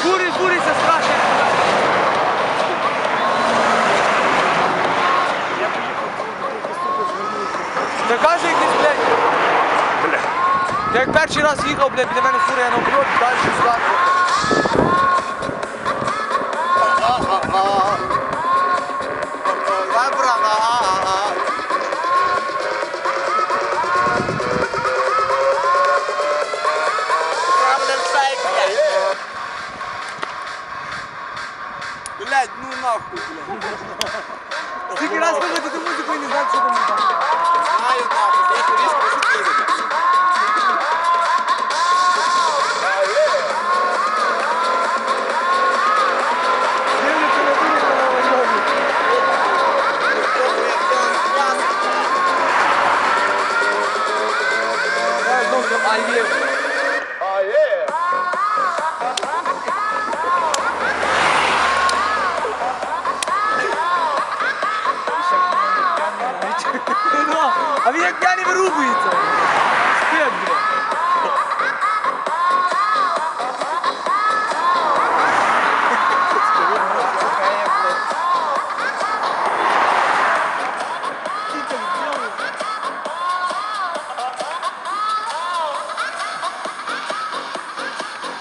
Фури, фури, це страшно. Та каже якийсь, блядь. Я як перший раз їхав, блядь, біля мене фура, я наоборот, далі зверху. Блять, ну нахуй, блядь. Скільки раз слухати ту музику і не знати, що там там. Знаю нахуй, я турист пошутили. Дивляться на ту, яка на войові. Я знов там, а є. Ну, А він як п'яний вирубується. Спить, блядь.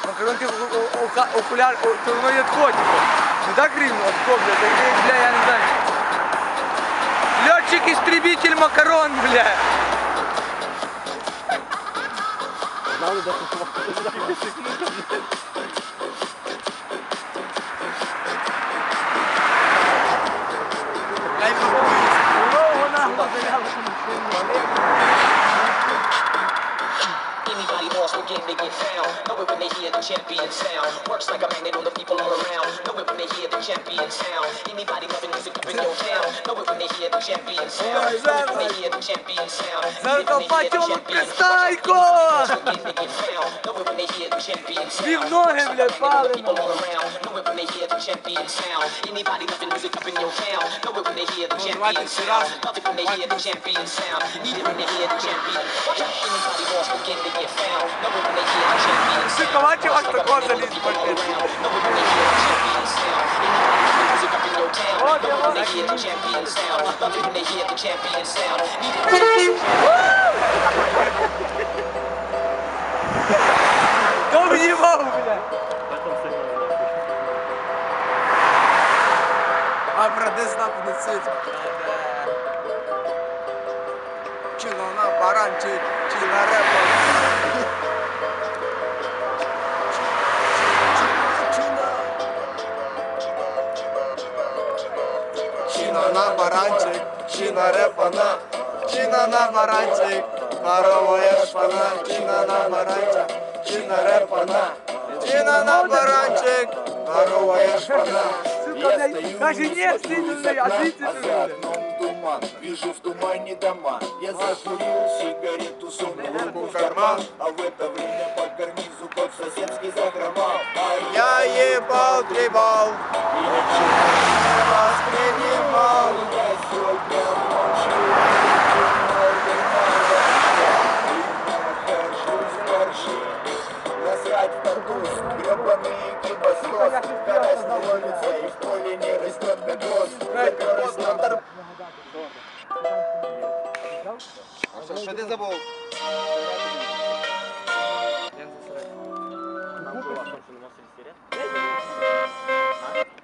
Макарон ти о- о- ока- окуляр, о, то воно є тако, типу. Не так рівно, а тако, бля, так як, бля, я не знаю. Льотчик-истребитель Макарон, бля. Anybody lost will get they get found. Know it when they hear the champion sound. Works like a magnet on the people all around. champion sound. Anybody loving music up in your town. Know it when they hear the champion sound. Know it when they hear the champion sound. Know it when they hear the Закопатель champion Кристайко! Again they get found. Know it when they hear the champion Дві sound. ноги, бля, People пали. all around. Know it when they hear the champion sound. Anybody loving music up in your town. Know it when they hear the champion sound. Love it when they hear the champion sound. Need it when they hear the champion. Anybody lost will get they get found. Know it when they hear the champion sound. Закопатель аж тако заліз в пакет. Know it when they Your town. Know it when they hear the champion sound. Love it when they hear the champion sound. Need it when they Хто в'їбав, бля? А брате знак несуть. Чи на баран, чи, чи на репа. на баранчик, чина репана, чина на баранчик, коровая шпана, чина на баранчик, чина репана, чина на баранчик, коровая шпана. Сука, блядь, каже, ні, слідуй, блядь, а звідси ти, блядь. окном туман, вижу в тумане дома. Я закурил сигарету, сунул руку в карман, а в это время по карнизу кот соседский загромал. Ай, Я ебал, требал, Улице, и в поле не растет бегос. Закрылась на торпеде. Що ти забув?